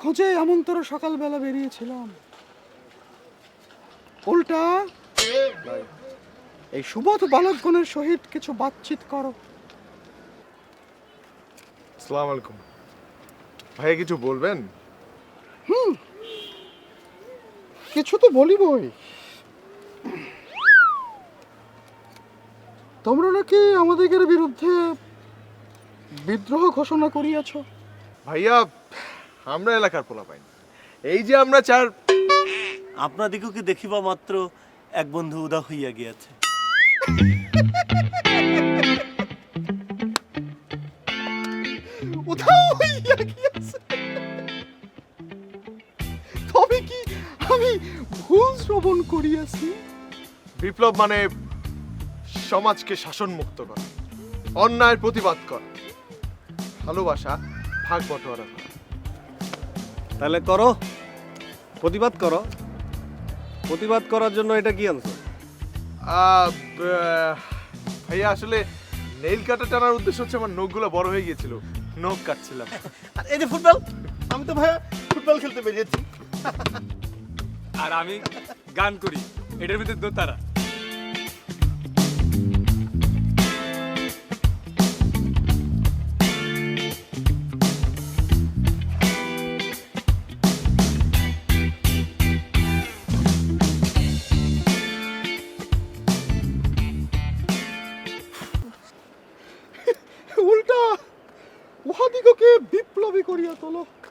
খোঁজে এমনতর সকালবেলা বেরিয়েছিলাম। উল্টা এই সুবোধ বালকগণের সহিত কিছু বাতচিত করো। আসসালামু আলাইকুম। ভাইয়া কিছু বলবেন? হুম। কিছু তো বলিবই। তোমরা নাকি আমাদের বিরুদ্ধে বিদ্রোহ ঘোষণা করিয়াছ? ভাইয়া আমরা এলাকার পোলা পাই এই যে আমরা চার আপনাদিগকে দেখিবা মাত্র এক বন্ধু উদা হইয়া গিয়াছে। উধাও হইয়া গিয়াছে। তবে কি আমি ভুল শ্রবণ করিয়াছি? বিপ্লব মানে সমাজকে শাসন মুক্ত করা অন্যায়ের প্রতিবাদ করা ভালোবাসা ভাগ বটোয়ারা করা। তাহলে করো। প্রতিবাদ করো। প্রতিবাদ করার জন্য এটা কি আনছো? ভাইয়া আসলে নেইল কাটা টানার উদ্দেশ্য হচ্ছে আমার নখগুলো বড় হয়ে গিয়েছিল। নখ কাটছিলাম। আর এই যে ফুটবল আমি তো ভাইয়া ফুটবল খেলতে বেরিয়েছি। আর আমি গান করি। এটার ভিতরে দোতারা। বিপ্লবী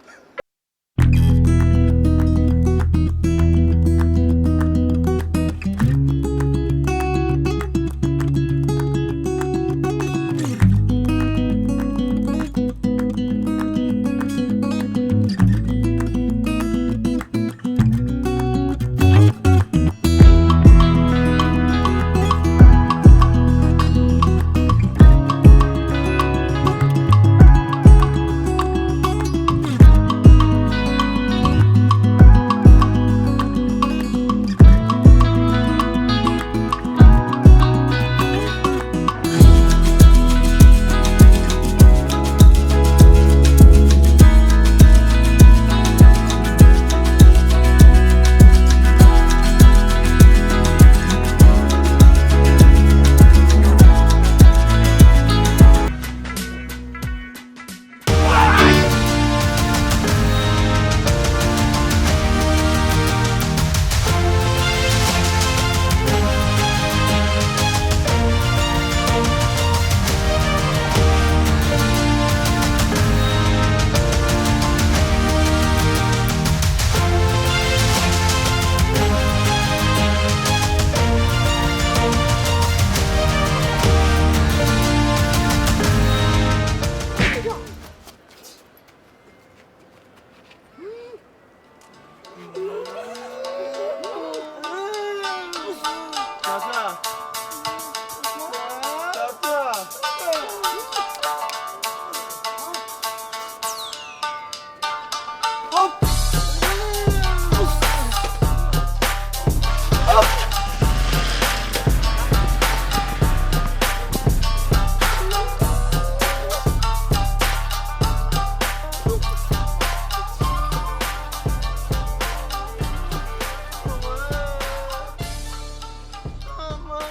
Mm-hmm.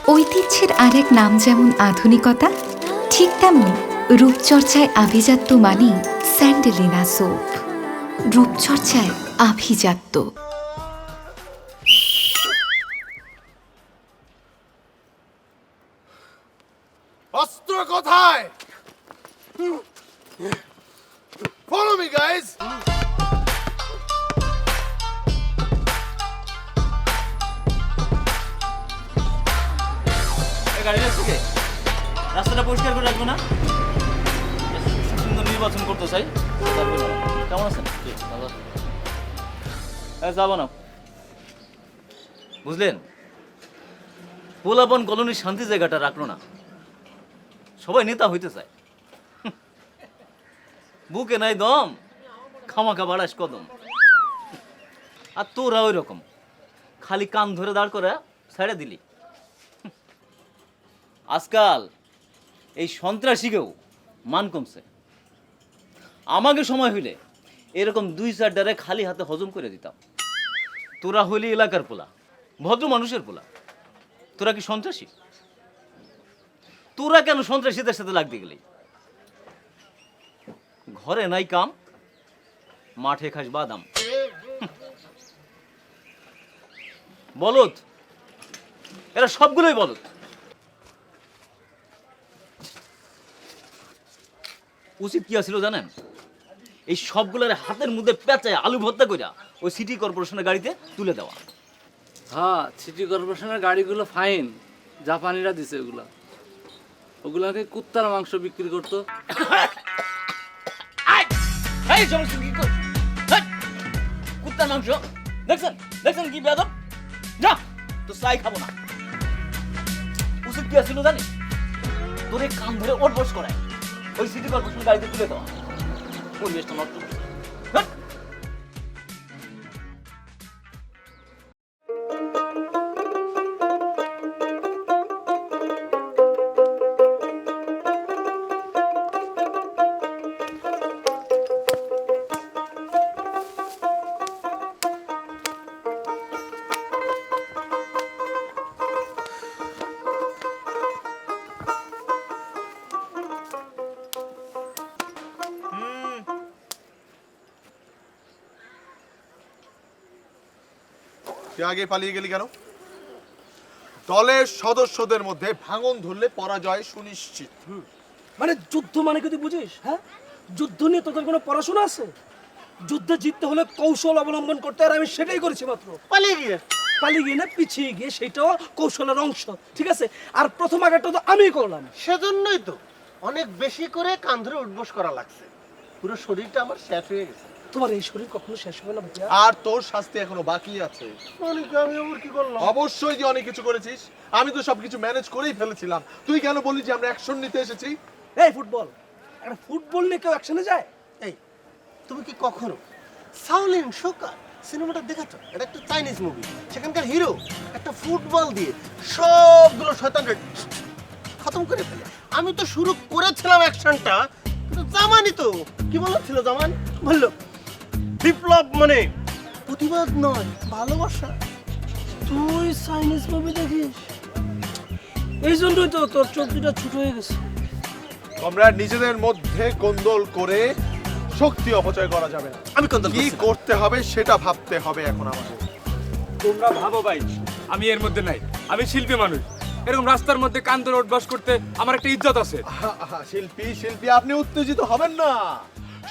ঐতিহ্যের আরেক নাম যেমন আধুনিকতা ঠিক তেমন রূপচর্চায় আভিজাত্য মানেই স্যান্ডেলিনা সোপ। রূপচর্চায় আভিজাত্য। গাড়িটা থেকে রাস্তাটা পরিষ্কার করে রাখব না? সুন্দর নির্বাচন করতে চাই। কেমন আছেন? হ্যাঁ যাব না। বুঝলেন? পোলাপন কলোনির শান্তি জায়গাটা রাখল না। সবাই নেতা হইতে চায়। বুকে নাই দম, খামাখা বাড়াস কদম। আর তোরা ওই রকম। খালি কান ধরে দাঁড় করে, ছেড়ে দিলি। আজকাল এই সন্ত্রাসীকেও মান কমছে। আমাকে সময় হইলে এরকম দুই চারটারে খালি হাতে হজম করে দিতাম। তোরা হইলি এলাকার পোলা, ভদ্র মানুষের পোলা। তোরা কি সন্ত্রাসী? তোরা কেন সন্ত্রাসীদের সাথে লাগতে গেলি? ঘরে নাই কাম, মাঠে খাস বাদাম। বলত এরা সবগুলোই বলদ। উচিত কি আছিল জানেন? এই সবগুলোর হাতের মধ্যে পেঁচায় আলু ভর্তা কইরা ওই সিটি কর্পোরেশনের গাড়িতে তুলে দেওয়া। হ্যাঁ সিটি কর্পোরেশনের গাড়িগুলো ফাইন। জাপানিরা দিছে ওগুলা। ওগুলাকে কুত্তার মাংস বিক্রি করতো। কুত্তার মাংস। দেখছেন? দেখছেন কি বেদব যা তো চাই খাব না। উচিত কি আছিল জানিস? তোর কান ধরে ওট বস করায়। ওই সিটি কর্পোরেশন গাড়িতে তুলে দেওয়া পরিবেশটা নষ্ট তুই আগে পালিয়ে গেলি কেন? দলের সদস্যদের মধ্যে ভাঙন ধরলে পরাজয় সুনিশ্চিত। মানে যুদ্ধ মানে কি তুই বুঝিস হ্যাঁ? যুদ্ধ নিয়ে তোদের কোনো পড়াশোনা আছে? যুদ্ধে জিততে হলে কৌশল অবলম্বন করতে আর আমি সেটাই করেছি মাত্র। পালিয়ে গিয়ে? পালিয়ে গিয়ে না পিছিয়ে গিয়ে সেটাও কৌশলের অংশ ঠিক আছে? আর প্রথম আঘাতটা তো আমি করলাম। সেজন্যই তো অনেক বেশি করে কান ধরে উঠবোস করা লাগছে। পুরো শরীরটা আমার শেষ হয়ে গেছে। তোমার এই শরীর কখনো শেষ হবে না ভাইয়া? আর তোর শাস্তি এখনও বাকি আছে। অনেক আমি আবার কি করলাম? অবশ্যই যে অনেক কিছু করেছিস। আমি তো সবকিছু ম্যানেজ করেই ফেলেছিলাম। তুই কেন বলি যে আমরা অ্যাকশন নিতে এসেছি? এই ফুটবল একটা ফুটবল নিয়ে কেউ অ্যাকশনে যায়? এই তুমি কি কখনো সাউলিন শোকা সিনেমাটা দেখেছ? এটা একটা চাইনিজ মুভি সেখানকার হিরো একটা ফুটবল দিয়ে সবগুলো শয়তানকে খতম করে ফেলে। আমি তো শুরু করেছিলাম অ্যাকশনটা কিন্তু জামানই তো কি বলেছিল জামান? বলল বিপ্লব মানে প্রতিবাদ নয় ভালোবাসা। তুই চাইনিজ মুভি দেখিস। এই জন্যই তো তোর চোখ দুটা ছোট হয়ে গেছে। আমরা নিজেদের মধ্যে কোন্দল করে শক্তি অপচয় করা যাবে না। আমি কোন কি করতে হবে সেটা ভাবতে হবে এখন আমাদের। তোমরা ভাবো ভাই আমি এর মধ্যে নাই। আমি শিল্পী মানুষ। এরকম রাস্তার মধ্যে কান ধরে উঠবাস করতে আমার একটা ইজ্জত আছে। শিল্পী শিল্পী আপনি উত্তেজিত হবেন না।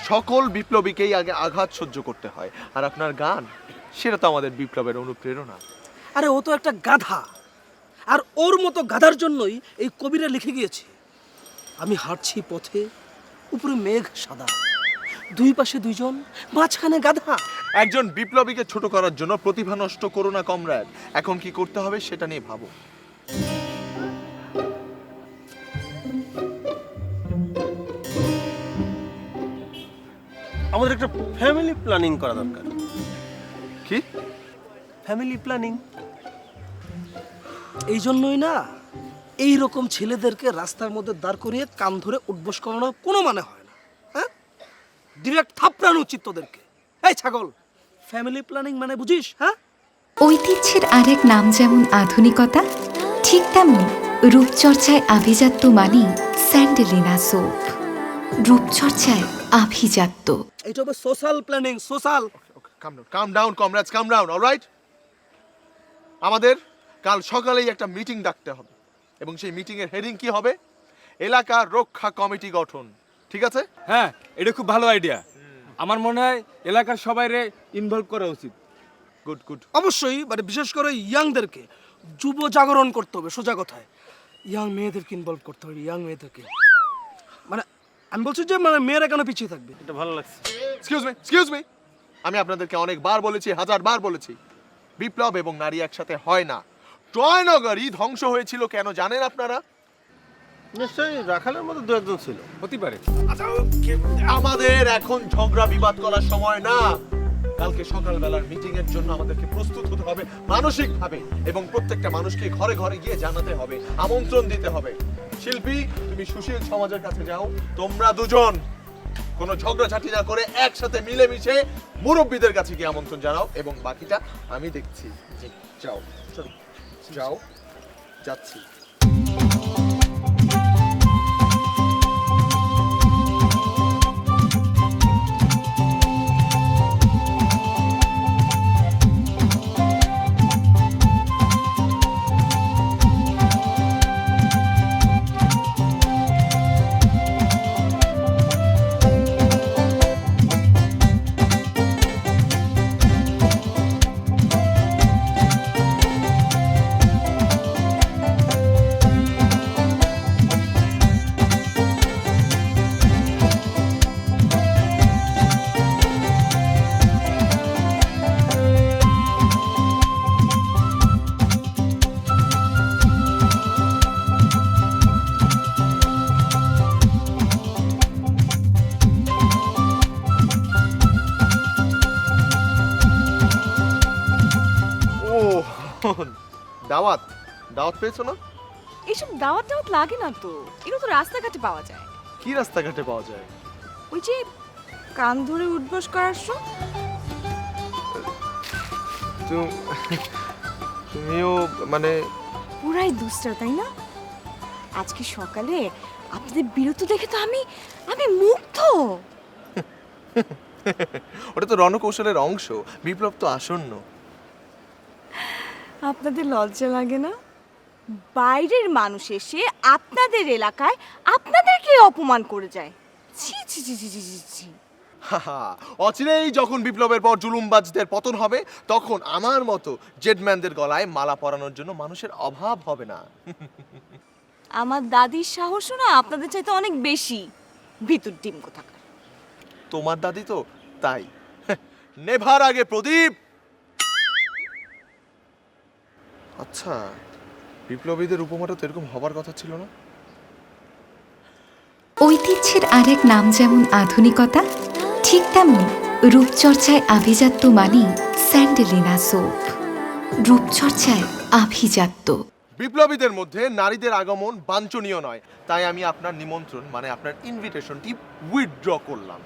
সকল বিপ্লবীকেই আগে আঘাত সহ্য করতে হয়। আর আপনার গান সেটা তো আমাদের বিপ্লবের অনুপ্রেরণা। আরে ও তো একটা গাধা। আর ওর মতো গাধার জন্যই এই কবিরা লিখে গিয়েছে আমি হাঁটছি পথে উপরে মেঘ সাদা। দুই পাশে দুইজন মাঝখানে গাধা। একজন বিপ্লবীকে ছোট করার জন্য প্রতিভা নষ্ট করো না কমরেড। এখন কি করতে হবে সেটা নিয়ে ভাবো। আমাদের একটা ফ্যামিলি প্ল্যানিং করা দরকার। কি? ফ্যামিলি প্ল্যানিং এই জন্যই না এই রকম ছেলেদেরকে রাস্তার মধ্যে দাঁড় করিয়ে কান ধরে উঠবোস করানোর কোনো মানে হয় না হ্যাঁ? ডিরেক্ট থাপড়ানো উচিত তোদেরকে। এই ছাগল ফ্যামিলি প্ল্যানিং মানে বুঝিস হ্যাঁ? ঐতিহ্যের আরেক নাম যেমন আধুনিকতা ঠিক তেমন রূপচর্চায় আভিজাত্য মানি স্যান্ডেলিনা সোপ। রূপচর্চায় আভিজাত্য। এইটা হবে social planning social come down come down comrades come down alright আমাদের কাল সকালেই একটা মিটিং ডাকতে হবে। এবং সেই মিটিং এর হেডিং কি হবে? এলাকা রক্ষা কমিটি গঠন ঠিক আছে? হ্যাঁ এটা খুব ভালো আইডিয়া আমার মনে হয় এলাকার সবাইরে ইনভলভ করা উচিত। গুড গুড অবশ্যই মানে বিশেষ করে ইয়াংদেরকে যুব জাগরণ করতে হবে সোজা কথায়। ইয়াং মেয়েদেরকে ইনভলভ করতে হবে ইয়াং মেয়েদেরকে। মানে আমি বলছি যে মানে মেয়েরা কেন পিছিয়ে থাকবে? এটা ভালো লাগছে। এক্সকিউজ মি এক্সকিউজ মি আমি আপনাদেরকে অনেকবার বলেছি হাজার বার বলেছি বিপ্লব এবং নারী একসাথে হয় না। টয়নগরই ধ্বংস হয়েছিল কেন জানেন আপনারা? নিশ্চয়ই রাখালের মধ্যে দু একজন ছিল। হতে পারে। আমাদের এখন ঝগড়া বিবাদ করার সময় না। কালকে সকালবেলার মিটিং এর জন্য আমাদেরকে প্রস্তুত হতে হবে মানসিক ভাবে এবং প্রত্যেকটা মানুষকে ঘরে ঘরে গিয়ে জানাতে হবে আমন্ত্রণ দিতে হবে। শিল্পী, তুমি সুশীল সমাজের কাছে যাও। তোমরা দুজন কোনো ঝগড়াঝাটি না করে একসাথে মিলেমিশে মুরব্বীদের কাছে গিয়ে আমন্ত্রণ জানাও এবং বাকিটা আমি দেখছি। যাও, চলো, যাও, যাচ্ছি। দাওয়াত? দাওয়াত পেয়েছ না? এসব দাওয়াত টাওয়াত লাগে না তো। এগুলো তো রাস্তাঘাটে পাওয়া যায়। কি রাস্তাঘাটে পাওয়া যায়? ওই যে কান ধরে উঠবস করার শো। তুমি তুমিও মানে পুরাই দুষ্টার তাই না? আজকে সকালে আপনাদের বিরত দেখে তো আমি আমি মুগ্ধ। ওটা তো রণকৌশলের অংশ। বিপ্লব তো আসন্ন। আপনাদের লজ্জা লাগে না? বাইরের মানুষ এসে আপনাদের এলাকায় আপনাদেরকে অপমান করে যায়। ছি ছি ছি ছি ছি ছি ছি। অচিরেই যখন বিপ্লবের পর জুলুমবাজদের পতন হবে তখন আমার মতো জেডম্যানদের গলায় মালা পরানোর জন্য মানুষের অভাব হবে না। আমার দাদির সাহসও না আপনাদের চাইতে অনেক বেশি। ভিতর ডিম কোথাকার? তোমার দাদি তো তাই। নেভার আগে প্রদীপ আচ্ছা বিপ্লবীদের উপমাটা তো এরকম হবার কথা ছিল না? ঐতিহ্যের আরেক নাম যেমন আধুনিকতা ঠিক তেমন রূপচর্চায় আভিজাত্য মানি স্যান্ডেলিনা সোপ। রূপচর্চায় আভিজাত্য। বিপ্লবীদের মধ্যে নারীদের আগমন বাঞ্ছনীয় নয় তাই আমি আপনার নিমন্ত্রণ মানে আপনার ইনভিটেশনটি উইথড্র করলাম।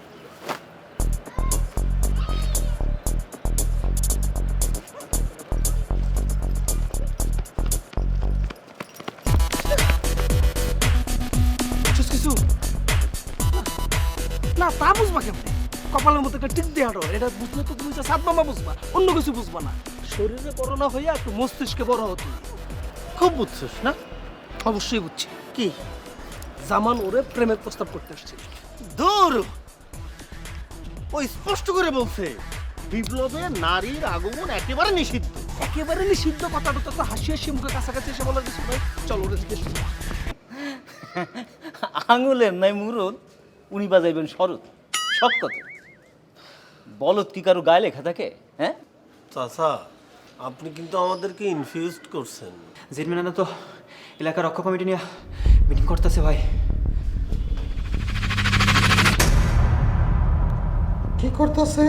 না, তা বুঝবা কেমনে? কপালের মতো টিক দিয়ে হাঁটো এটা বুঝলে তো তুমি সাত মামা বুঝবা, অন্য কিছু বুঝবা না। শরীরে বড় না হইয়া একটু মস্তিষ্কে বড় হতো খুব বুঝছিস, না? অবশ্যই বুঝছি। কি? জামান ওরে প্রেমের প্রস্তাব করতে দূর ও স্পষ্ট করে বলছে, বিপ্লবে নারীর আগমন একেবারে নিষিদ্ধ। একেবারে নিষিদ্ধ কথাটা তো হাসি হাসি মুখে কাছাকাছি এসে বলার কিছু নাই। চলো জিজ্ঞেস আঙুলের নাই মুরদ। উনি বাজাইবেন শরৎ। সব কথা। বলত কি কারও গায়ে লেখা থাকে? হ্যাঁ? চাচা আপনি কিন্তু আমাদেরকে ইনফিউজ করছেন। জেঠমিনাদা তো এলাকা রক্ষা কমিটি নিয়ে মিটিং করতেছে ভাই। কি করতেছে?